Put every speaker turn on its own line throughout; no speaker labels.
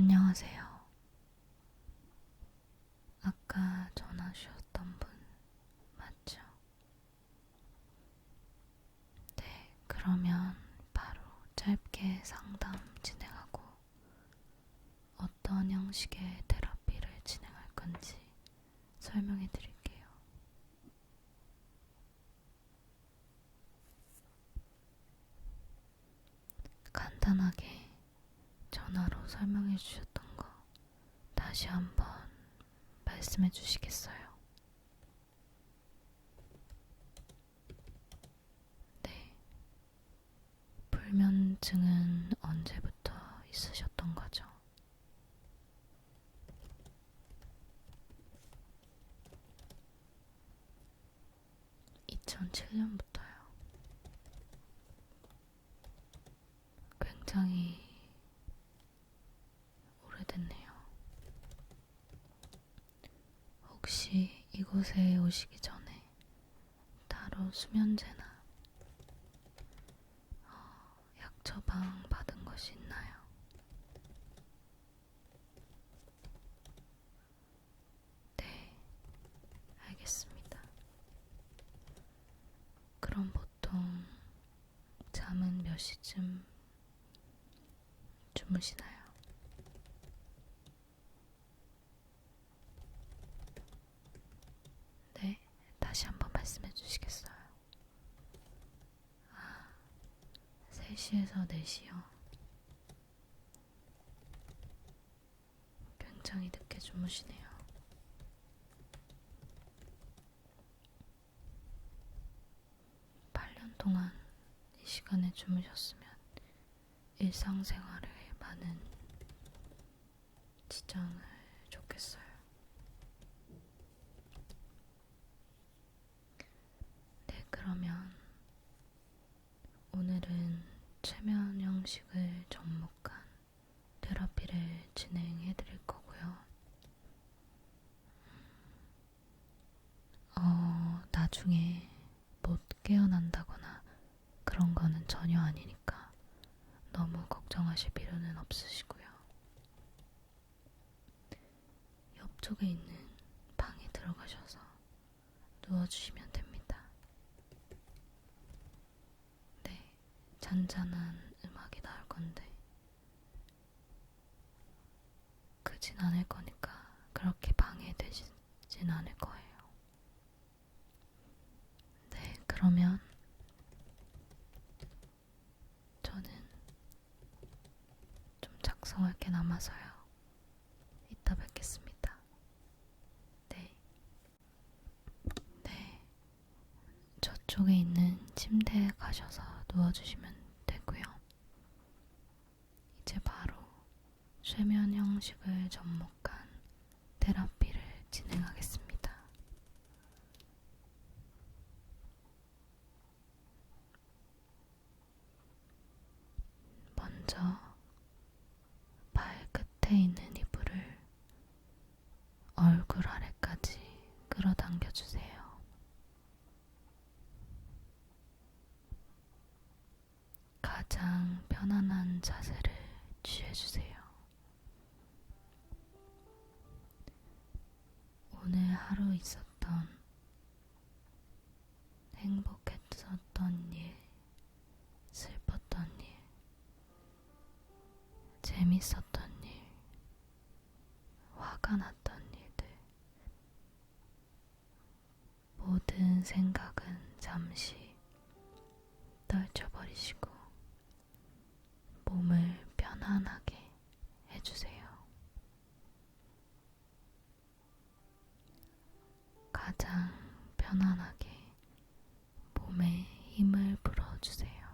안녕하세요. 아까 전화 주셨던 분 맞죠? 네, 그러면 바로 짧게 상담 진행하고 어떤 형식의 테라피를 진행할 건지 설명해 드릴게요. 간단하게 전화로 설명해 주셨던 거 다시 한번 말씀해 주시겠어요? 네. 불면증은 언제부터 있으셨던 거죠? 2007년부터요. 굉장히 오래됐네요. 혹시 이곳에 오시기 전에 따로 수면제나 어, 약 처방 받은 것이 있나요? 네, 알겠습니다. 그럼 보통 잠은 몇 시쯤 주무시나요? 네, 다시 한번 말씀해 주시겠어요? 아, 3시에서 4시요. 굉장히 늦게 주무시네요. 동안 이 시간에 주무셨으면 일상생활에 많은 지장을 줬겠어요. 네, 그러면 오늘은 최면 형식을 접목한 테라피를 진행해 드릴 거고요. 어, 나중에 못 깨어난다거나 그런 거는 전혀 아니니까 너무 걱정하실 필요는 없으시고요. 옆쪽에 있는 방에 들어가셔서 누워주시면 됩니다. 네, 잔잔한 음악이 나올 건데 크진 않을 거니까 그렇게 방해되진 않을 거예요. 네, 그러면 저는 좀 남아서요. 이따 뵙겠습니다. 네. 네. 저쪽에 있는 침대에 가셔서 누워주시면 되고요. 이제 바로睡眠 형식을 접목한 테라피를 진행하겠습니다. 먼저 발끝에 있는 이불을 얼굴 아래까지 끌어당겨 주세요. 가장 편안한 자세를 취해주세요. 오늘 하루 있었던 행복했었던 일, 슬펐던 일, 재밌었던 일, 화가 났던 일들, 모든 생각은 잠시 떨쳐버리시고 몸을 편안하게 해주세요. 가장 편안하게 몸에 힘을 불어주세요.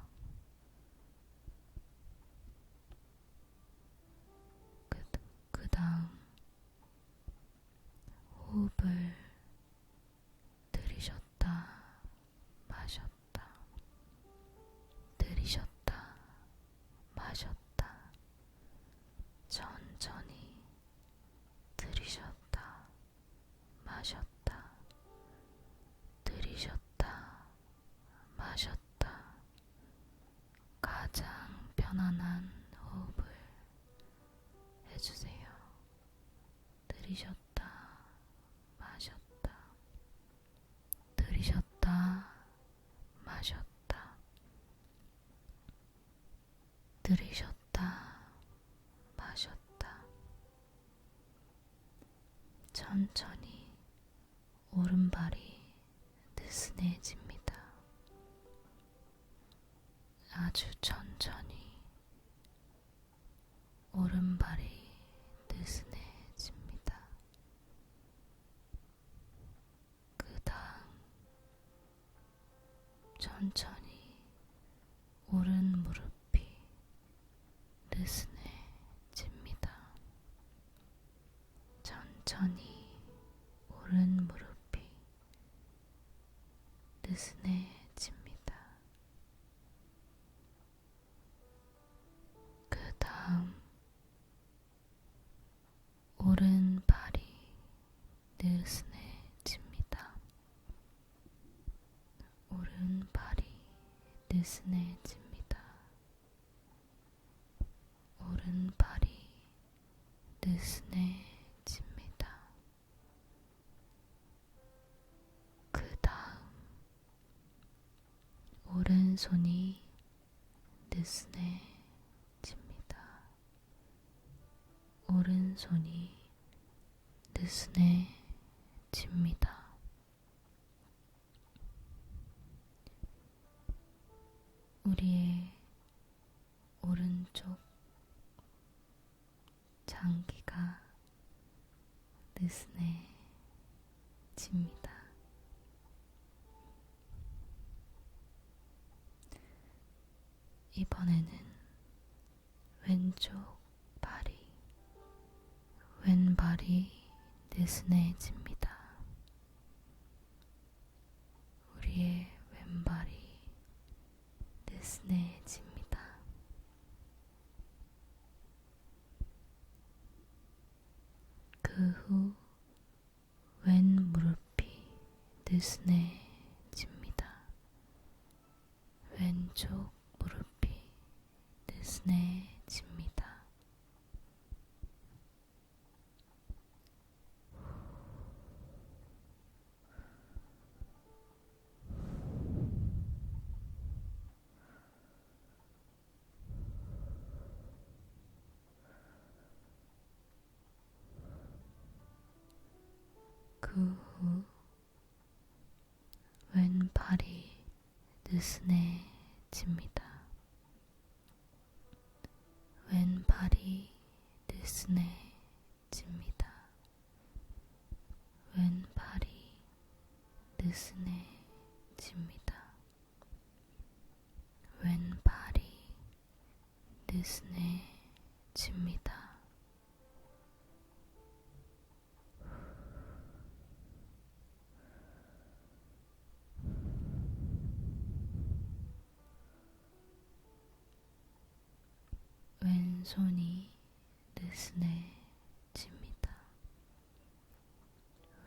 그, 그 다음 호흡을 들이셨다 마셨다 해주세요. 들이셨다, 마셨다, 들이셨다, 마셨다, 들이셨다, 마셨다. 천천히 오른발이 느슨해집니다. 아주 천천히 오른발이 느슨해집니다. 그 다음 천천히 오른 무릎이 느슨해집니다. 천천히 오른 무릎이 느슨해집니다. 그 다음 오른 발이 느슨해집니다. 오른 발이 느슨해집니다. 오른 발이 느슨해집니다. 그 다음 오른손이 느슨해 집니다. 오른손이 느슨해 집니다. 우리의 오른쪽 장기가 느슨해집니다. 이번에는 왼쪽 발이 왼발이 느슨해집니다. 우리의 왼발이 느슨해집니다. 그 후 왼 무릎이 느슨해 느슨해집니다. 왼팔이 느슨해 왼손이 느슨해집니다.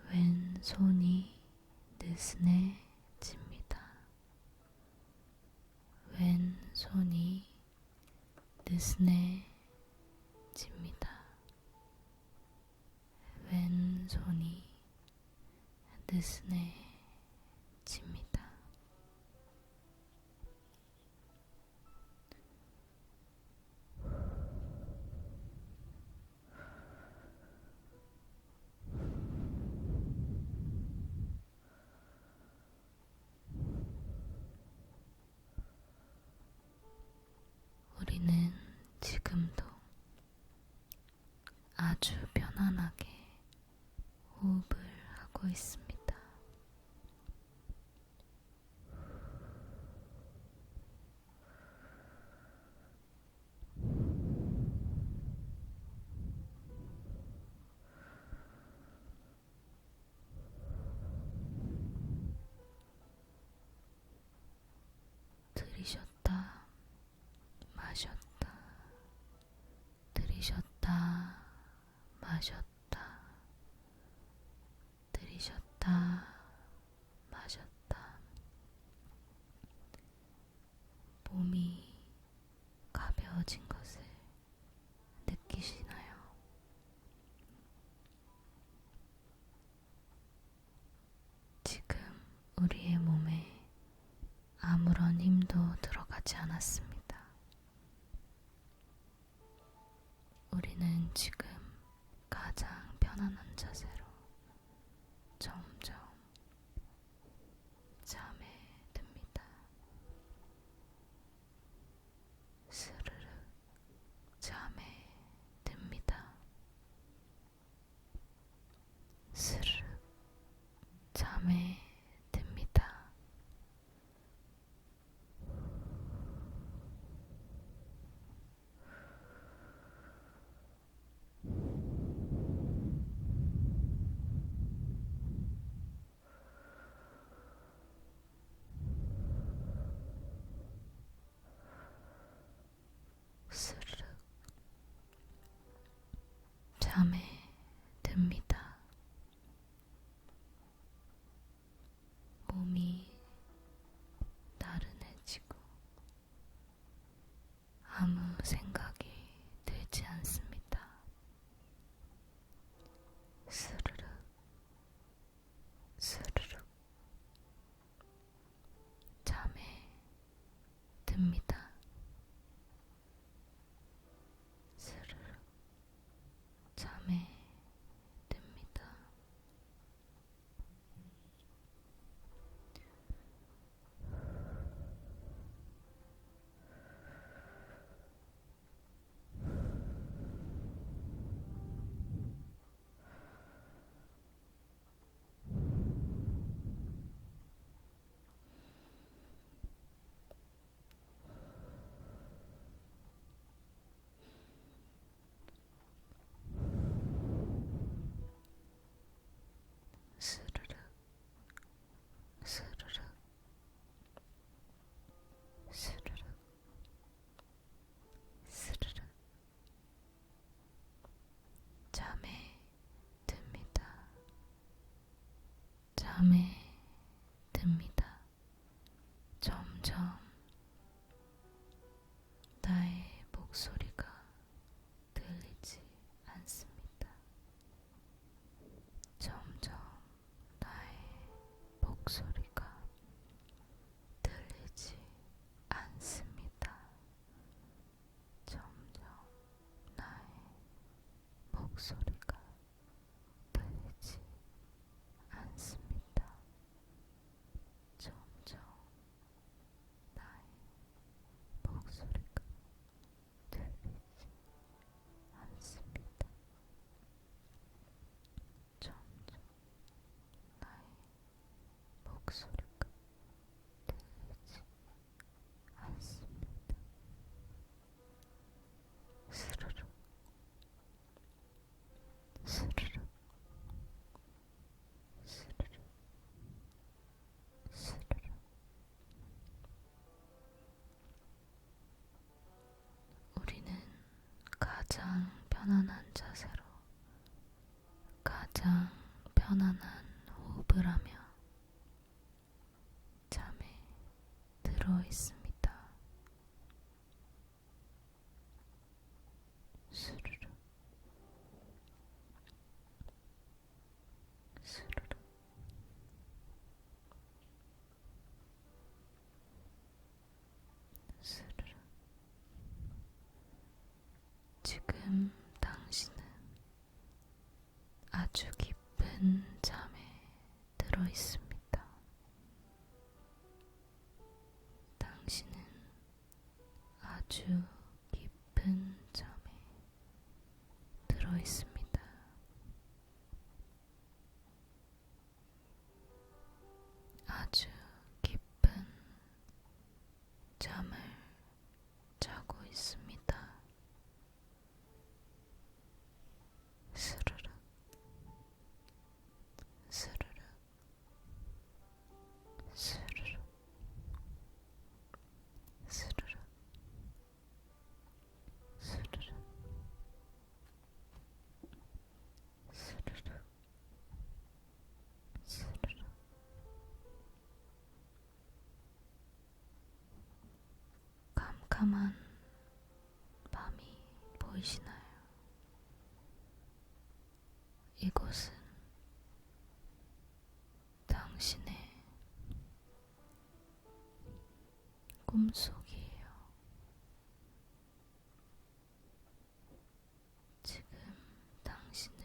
왼손이 느슨해집니다. 왼손이 느슨해 마셨다, 마셨다, 들이셨다, 마셨다. 몸이 가벼워진 것을 느끼시나요? 지금 우리의 몸에 아무런 힘도 들어가지 않았습니다. мультика. 잠에 되어 있습니다. 지금 마음속이에요. 지금 당신은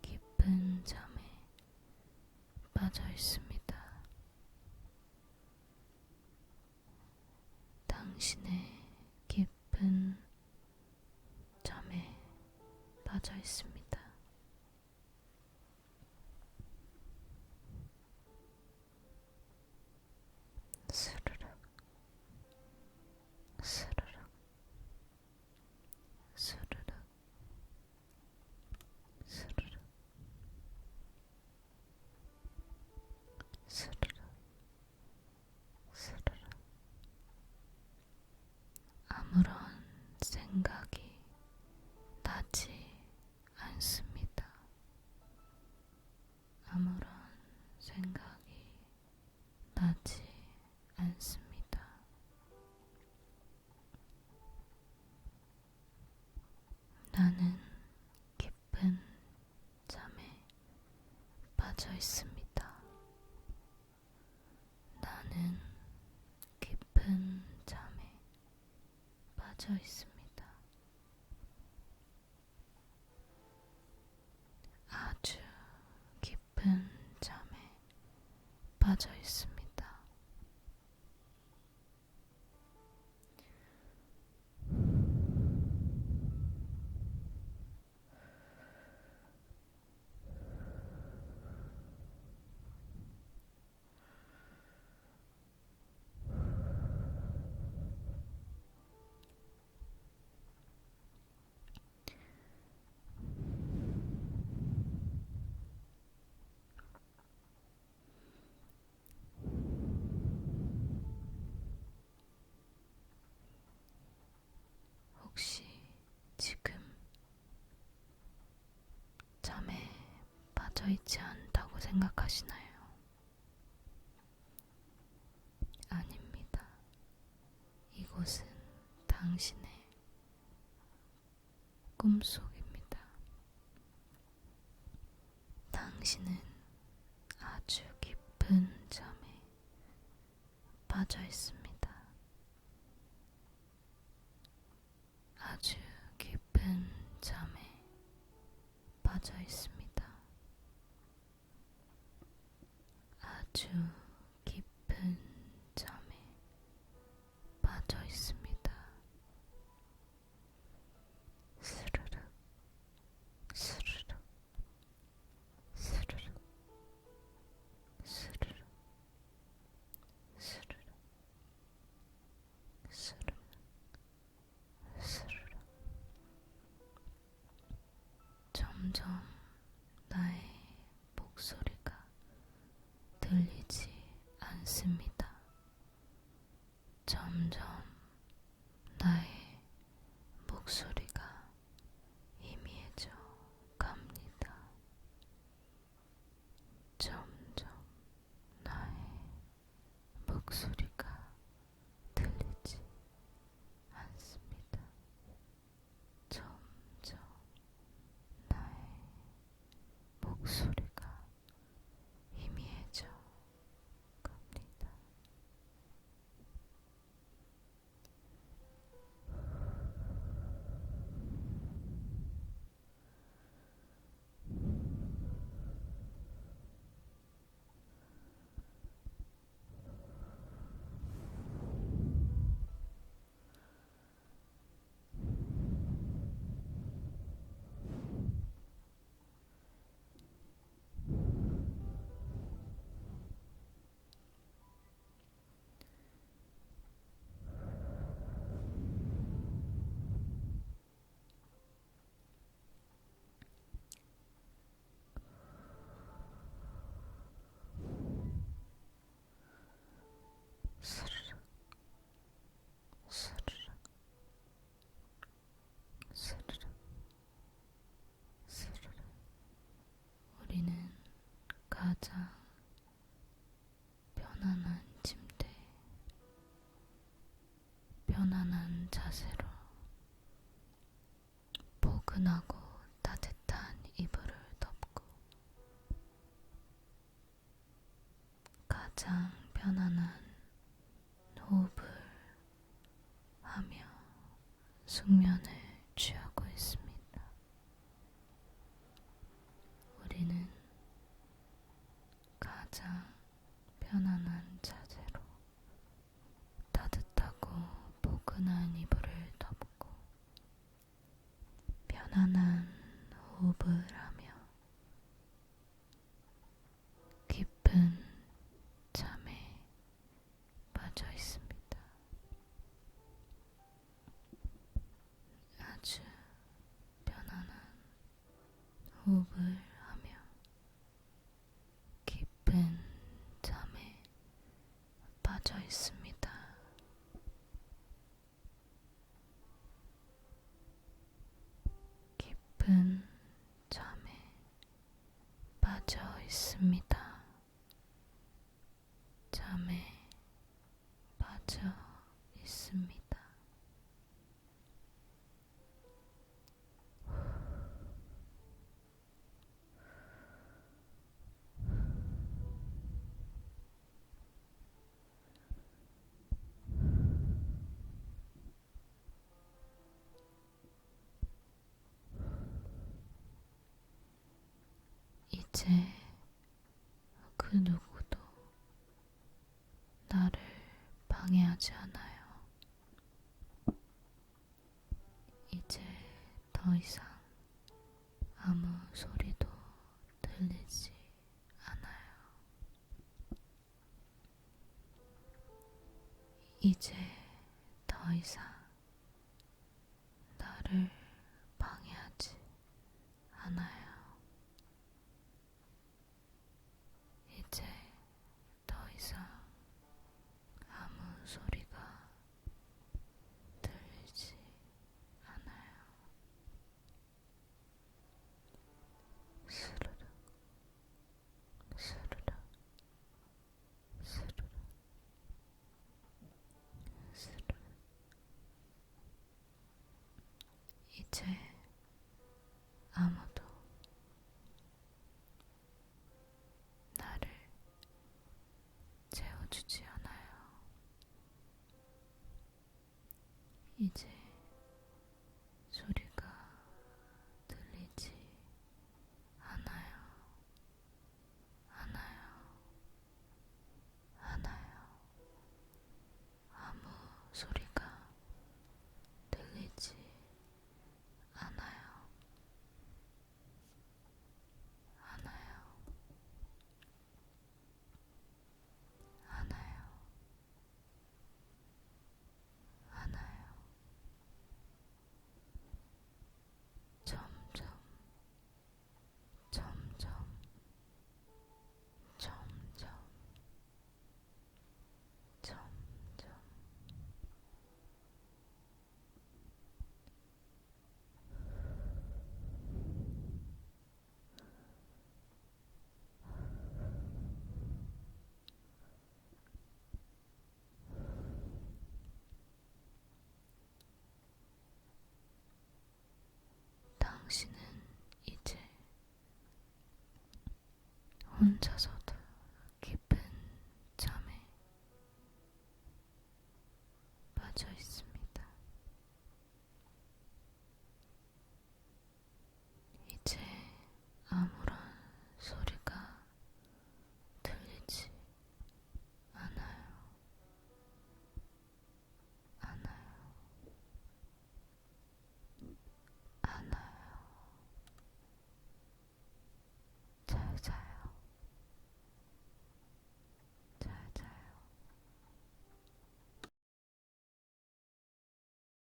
깊은 잠에 빠져 있습니다. 빠져 있습니다. 나는 깊은 잠에 빠져 있습니다. 아주 깊은 잠에 빠져 있습니다. 혹시 지금 잠에 빠져 있지 않다고 생각하시나요? 아닙니다. 이곳은 당신의 꿈속입니다. 당신은 아주 깊은 잠에 빠져 있습니다. 아주 깊은 잠에 빠져 있습니다. 아주 깊은 잠에 빠져 있습니다. 스르륵, 스르륵, 스르륵, 스르륵, 스르륵, 스르륵. 스르륵. 점점 나의 목소리가 들리지 않습니다. 점점 나의 목소리가 희미해져 갑니다. 점점 나의 목소리가 들리지 않습니다. 점점 나의 목소리가 희미해져 갑니다. 스르륵, 스르륵, 스르륵, 스르륵. 우리는 가장 편안한 침대, 편안한 자세로 포근하고 따뜻한 이불을 덮고 가장 편안한 호흡을 하며 숙면을 호흡을 하며 깊은 잠에 빠져 있습니다. 깊은 잠에 빠져 있습니다. 이제 그 누구도 나를 방해하지 않아요. 对. 맞춰서.